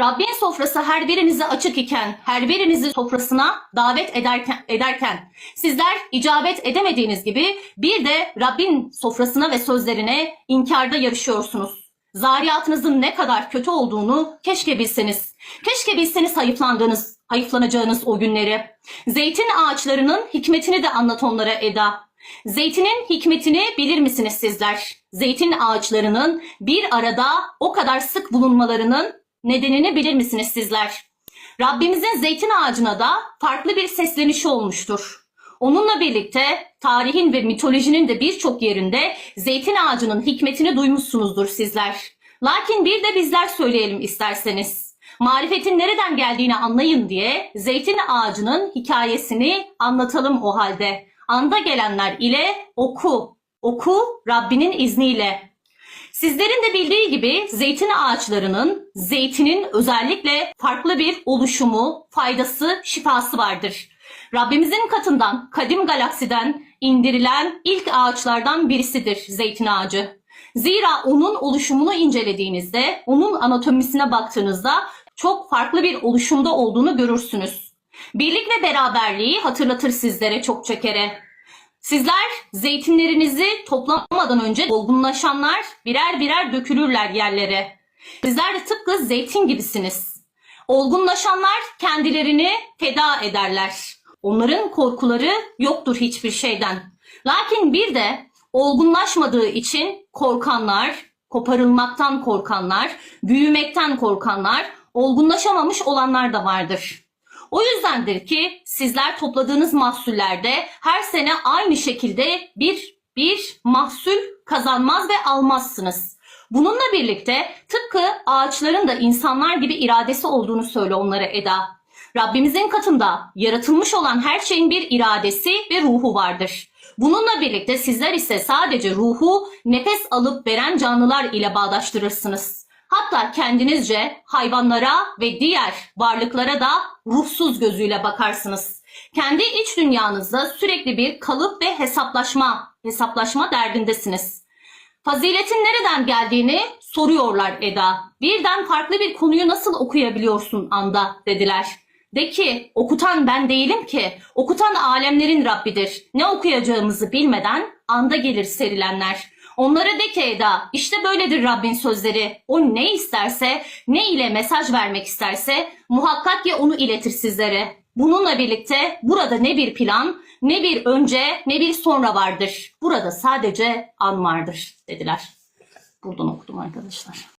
Rabbin sofrası her birinize açık iken, her birinizi sofrasına davet ederken, ederken sizler icabet edemediğiniz gibi bir de Rabbin sofrasına ve sözlerine inkarda yarışıyorsunuz. Zariyatınızın ne kadar kötü olduğunu keşke bilseniz. Keşke bilseniz hayıflandığınız, hayıflanacağınız o günleri. Zeytin ağaçlarının hikmetini de anlat onlara Eda. Zeytinin hikmetini bilir misiniz sizler? Zeytin ağaçlarının bir arada o kadar sık bulunmalarının nedenini bilir misiniz sizler? Rabbimizin zeytin ağacına da farklı bir seslenişi olmuştur. Onunla birlikte tarihin ve mitolojinin de birçok yerinde zeytin ağacının hikmetini duymuşsunuzdur sizler. Lakin bir de bizler söyleyelim isterseniz. Marifetin nereden geldiğini anlayın diye zeytin ağacının hikayesini anlatalım o halde. Anda gelenler ile oku, oku Rabbinin izniyle. Sizlerin de bildiği gibi zeytin ağaçlarının, zeytinin özellikle farklı bir oluşumu, faydası, şifası vardır. Rabbimizin katından, kadim galaksiden indirilen ilk ağaçlardan birisidir zeytin ağacı. Zira onun oluşumunu incelediğinizde, onun anatomisine baktığınızda çok farklı bir oluşumda olduğunu görürsünüz. Birlik ve beraberliği hatırlatır sizlere çokça kere. Sizler zeytinlerinizi toplamadan önce olgunlaşanlar birer birer dökülürler yerlere. Sizler de tıpkı zeytin gibisiniz. Olgunlaşanlar kendilerini feda ederler. Onların korkuları yoktur hiçbir şeyden. Lakin bir de olgunlaşmadığı için korkanlar, koparılmaktan korkanlar, büyümekten korkanlar, olgunlaşamamış olanlar da vardır. O yüzdendir ki sizler topladığınız mahsullerde her sene aynı şekilde bir bir mahsul kazanmaz ve almazsınız. Bununla birlikte tıpkı ağaçların da insanlar gibi iradesi olduğunu söyle onlara Eda. Rabbimizin katında yaratılmış olan her şeyin bir iradesi ve ruhu vardır. Bununla birlikte sizler ise sadece ruhu nefes alıp veren canlılar ile bağdaştırırsınız. Hatta kendinizce hayvanlara ve diğer varlıklara da ruhsuz gözüyle bakarsınız. Kendi iç dünyanızda sürekli bir kalıp ve hesaplaşma, hesaplaşma derdindesiniz. Faziletin nereden geldiğini soruyorlar Eda. Birden farklı bir konuyu nasıl okuyabiliyorsun anda dediler. De ki okutan ben değilim ki. Okutan alemlerin Rabbidir. Ne okuyacağımızı bilmeden anda gelir serilenler. Onlara de ki Eda işte böyledir Rabbin sözleri. O ne isterse ne ile mesaj vermek isterse muhakkak ki onu iletir sizlere. Bununla birlikte burada ne bir plan ne bir önce ne bir sonra vardır. Burada sadece an vardır dediler. Buradan okudum arkadaşlar.